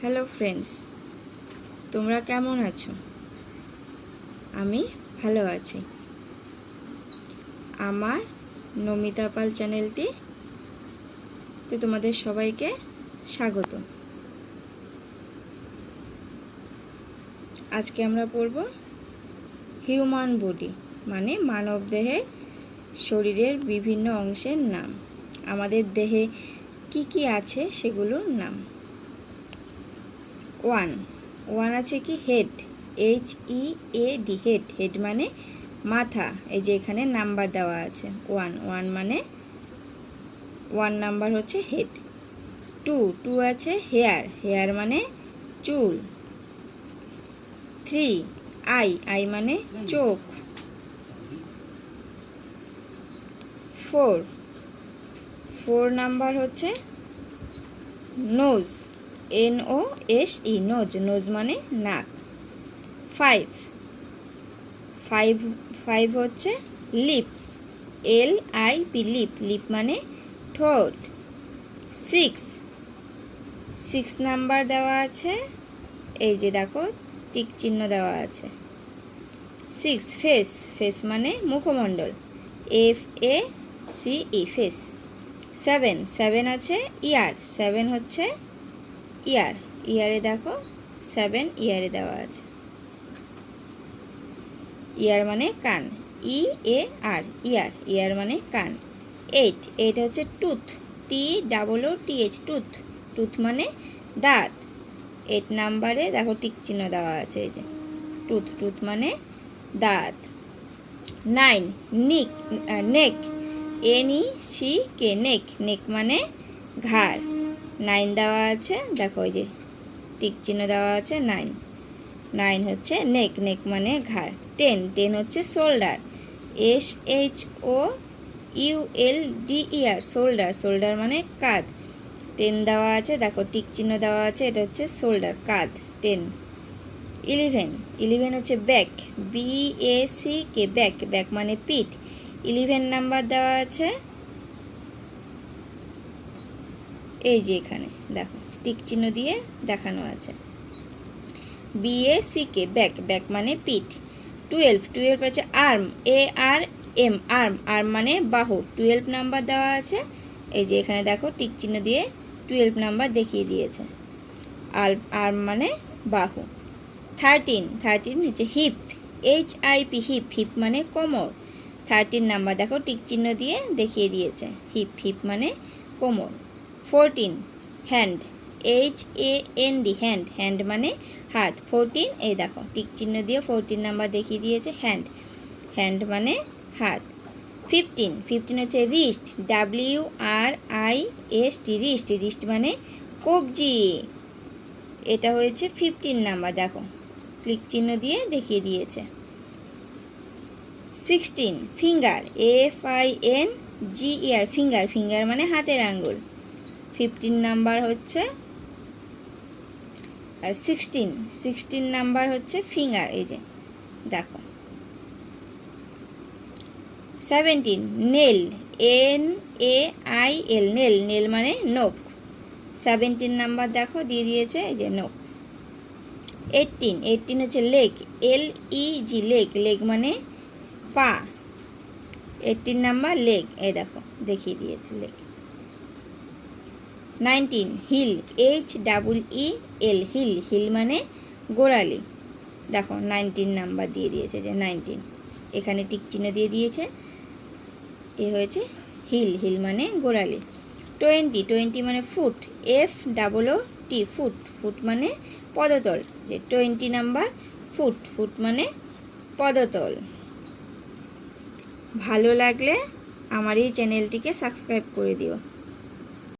Hello friends তোমরা কেমন আছো? আমি ভালো আছি। আমার নমিতা পাল চ্যানেলটি তে তোমাদের সবাইকে স্বাগত। আজকে আমরা পড়ব হিউম্যান বডি মানে মানবদেহে শরীরের বিভিন্ন অংশের নাম। আমাদের দেহে কি কি আছে সেগুলোর নাম। ওয়ান। ওয়ান আছে কি? Head. H E A D head. Head মানে মাথা। এই যে এখানে নাম্বার দেওয়া আছে। ওয়ান। ওয়ান মানে ওয়ান নাম্বার হচ্ছে হেড। টু। টু আছে হেয়ার। হেয়ার মানে চুল। থ্রি। আই। আই মানে চোখ। ফোর। ফোর নাম্বার হচ্ছে nose. N O S E nose nose মানে নাক। ফাইভ ফাইভ ফাইভ হচ্ছে lip L I P lip lip মানে ঠোঁট। সিক্স সিক্স নাম্বার দেওয়া আছে। এই যে দেখো টিক চিহ্ন দেওয়া আছে। সিক্স ফেস ফেস মানে মুখমণ্ডল। F A C E face seven seven আছে ইয়ার সেভেন হচ্ছে ইয়ার, ইয়ারে দেখো সেভেন ইয়ারে দেওয়া আছে। ইয়ার মানে কান ই এ আর ইয়ার ইয়ার মানে কান। এইট এইট হচ্ছে tooth T double O T H tooth tooth মানে দাঁত। এইট নাম্বারে দেখো টিক চিহ্ন দেওয়া আছে এই যে। টুথ টুথ মানে দাঁত। নাইন নিক নেক এন ই সি কে নেক নেক মানে ঘাড়। নাইন দেওয়া আছে, দেখো ওই যে টিক চিহ্ন দেওয়া আছে, নাইন। নাইন হচ্ছে নেক নেক মানে ঘাড়। টেন টেন হচ্ছে shoulder. S, H, O, U, L, D E R shoulder. Shoulder মানে কাঁধ। টেন দেওয়া আছে, দেখো টিক চিহ্ন দেওয়া আছে, এটা হচ্ছে শোল্ডার, কাঁধ, টেন। ইলেভেন ইলেভেন হচ্ছে back B A C K back. Back মানে পিঠ। ইলেভেন নাম্বার দেওয়া আছে এই যে এখানে, দেখো, টিক চিহ্ন দিয়ে দেখানো আছে। B A C K back back মানে পিঠ। টুয়েলভ টুয়েলভ আছে arm A R M arm arm মানে বাহু। টুয়েলভ নাম্বার দেওয়া আছে, এই যে এখানে দেখো, টিক চিহ্ন দিয়ে টুয়েলভ নাম্বার দেখিয়ে দিয়েছে। আর আর্ম মানে বাহু। থার্টিন থার্টিন হচ্ছে hip H I P hip hip মানে কোমর। থার্টিন নাম্বার দেখো, টিক চিহ্ন দিয়ে দেখিয়ে দিয়েছে। হিপ হিপ মানে কোমর। Fourteen hand H A N D hand hand মানে হাত। ফোরটিন এই দেখো, টিক চিহ্ন দিয়ে ফোরটিন নাম্বার দেখিয়ে দিয়েছে হ্যান্ড হ্যান্ড মানে হাত। ফিফটিন ফিফটিন হচ্ছে wrist W R I S T wrist wrist মানে কবজি। এটা হয়েছে ফিফটিন নাম্বার দেখো। ক্লিক চিহ্ন দিয়ে দেখিয়ে দিয়েছে। Sixteen finger F I N G E R finger finger মানে হাতের আঙ্গুল। ফিফটিন নাম্বার হচ্ছে, আর সিক্সটিন সিক্সটিন নাম্বার হচ্ছে ফিঙ্গার এই যে, দেখো। Seventeen nail N A I L nail nail মানে নখ সেভেন্টিন নাম্বার দেখো, দিয়ে দিয়েছে, এই যে নখ এইটিন এইটিন হচ্ছে leg L E G leg leg মানে পা। এইটিন নাম্বার লেগ এই দেখো, দেখিয়ে দিয়েছে leg nineteen, heel H double E L heel heel মানে গোড়ালি। দেখো, নাইনটিন নাম্বার দিয়ে দিয়েছে যে নাইনটিন। এখানে টিক চিহ্ন দিয়ে দিয়েছে। এ হয়েছে হিল হিল মানে গোড়ালি। টোয়েন্টি টোয়েন্টি মানে foot F double O T foot. Foot মানে পদতল। যে টোয়েন্টি নাম্বার, ফুট ফুট মানে পদতল। ভালো লাগলে আমার এই চ্যানেলটিকে সাবস্ক্রাইব করে দিও।